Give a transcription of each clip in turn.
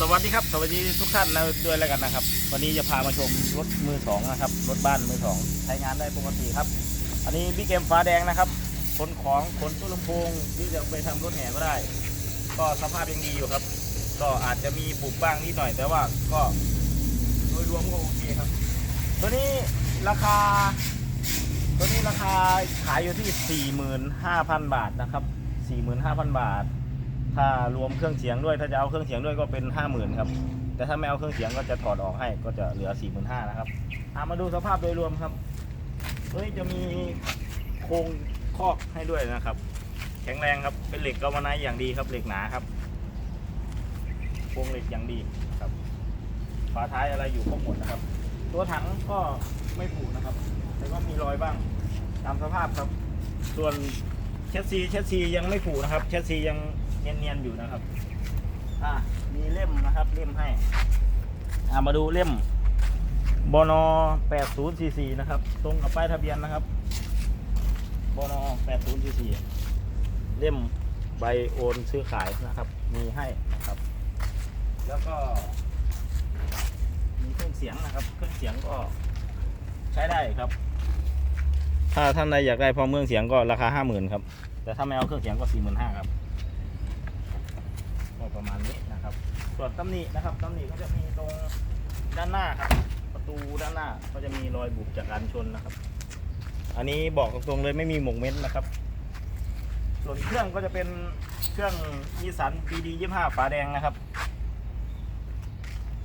สวัสดีครับสวัสดีทุกท่านนะด้วยแล้วกันนะครับ วันนี้จะพามาชมรถมือสองนะครับรถบ้านมือสองใช้งานได้ปกติครับ อันนี้บิ๊กเกมฟ้าแดงนะครับขนของขนตู้ลำโพงที่จะไปทำรถแห่ก็ได้ ก็สภาพยังดีอยู่ครับ ก็อาจจะมีบุบบ้างนิดหน่อยแต่ว่าก็โดยรวมก็โอเคครับ ตัวนี้ราคา ตัวนี้ราคาขายอยู่ที่ 45,000 บาทนะครับ 45,000 บาท ถ้ารวมเครื่องเสียงด้วย ถ้าจะเอาเครื่องเสียงด้วยก็เป็น50,000ครับ แต่ถ้าไม่เอาเครื่องเสียงก็จะถอดออกให้ก็จะเหลือ45,000นะครับอะมาดูสภาพโดยรวมครับตัวนี้จะมีโครงคอกให้ด้วยนะครับ แข็งแรงครับเป็นเหล็กกาวานท์อย่างดีครับเหล็กหนาครับโครงเหล็กอย่างดีครับฝาท้ายอะไรอยู่ครบหมดนะครับ ตัวถังก็ไม่ผุนะครับแต่ก็มีรอยบ้างตามสภาพครับ ส่วนเชสซีเชสซียังไม่ผุนะครับเชสซียัง เนียนๆอยู่นะครับ อ่ามีเล่มนะครับเล่มให้ อ่ามาดูเล่มบน8044นะครับ ตรงกับป้ายทะเบียนนะครับบน8044เล่มใบโอนซื้อขายนะครับ มีให้นะครับ แล้วก็ มีเครื่องเสียงนะครับเครื่องเสียงก็ใช้ได้ครับ ถ้าท่านใดอยากได้พร้อมเครื่องเสียงก็ราคาห้าหมื่นครับ แต่ถ้าไม่เอาเครื่องเสียงก็สี่หมื่นห้าครับ ก็ประมาณนี้นะครับ ส่วนตำหนินะครับตำหนิก็จะมีตรงด้านหน้าครับ ประตูด้านหน้าก็จะมีรอยบุบจากการชนนะครับ อันนี้บอกตรงๆเลยไม่มีหมกเม็ดนะครับ ส่วนเครื่องก็จะเป็นเครื่องอีสัน PD 25ฝาแดงนะครับ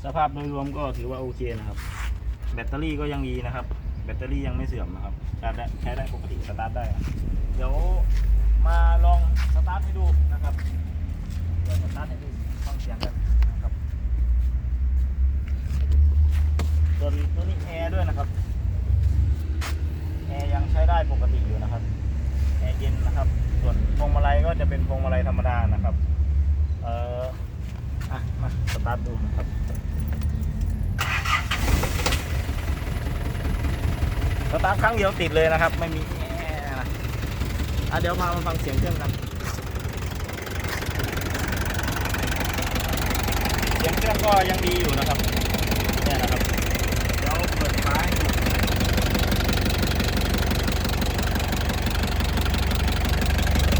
สภาพโดยรวมก็ถือว่าโอเคนะครับ แบตเตอรี่ก็ยังดีนะครับ แบตเตอรี่ยังไม่เสื่อมนะครับใช้ได้ใช้ได้ปกติสตาร์ทได้ เดี๋ยวมาลองสตาร์ทให้ดูนะครับ ดี๋ยวสตาร์ทให้ดูฟังเสียงกันนะครับส่วนตัวนี้แอร์ด้วยนะครับแอร์ยังใช้ได้ปกติอยู่นะครับแอร์เย็นนะครับ ส่วนพวงมาลัยก็จะเป็นพวงมาลัยธรรมดานะครับ เอ่ออะมาสตาร์ทดูนะครับสตาร์ทครั้งเดียวติดเลยนะครับ ไม่มีแอร์นะอะเดี๋ยวพามาฟังเสียงเครื่องกัน เสียงเครื่องก็ยังดีอยู่นะครับเนี่ยนะครับเดี๋ยวเปิดฟ้าให้ดูเน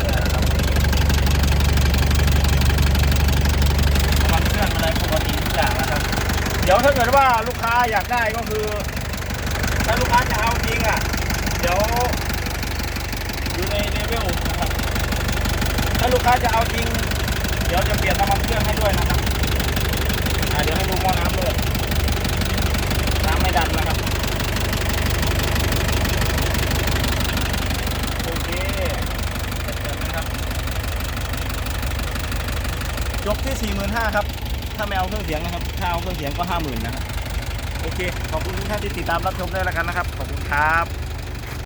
ี่ยนะครับน้ำมันเครื่องอะไรปกติทุกอย่างนะครับ เดี๋ยวถ้าเกิดว่าลูกค้าอยากได้ก็คือ ถ้าลูกค้าจะเอาจริงอะ เดี๋ยวอยู่ในเลเวลนะครับ ถ้าลูกค้าจะเอาจริง เดี๋ยวจะเปลี่ยนน้ำมันเครื่องให้ด้วยนะครับ เดี๋ยวให้ดูหม้อน้ำด้วยน้ำไม่ดันนะครับ โอเคเสร็จแล้วนะครับจบที่ 45,000ครับ ถ้าไม่เอาเครื่องเสียงนะครับ ถ้าเอาเครื่องเสียงก็ 50,000นะครับ โอเค ขอบคุณทุกท่านที่ติดตามรับชมด้วยแล้วกันนะครับ ขอบคุณครับ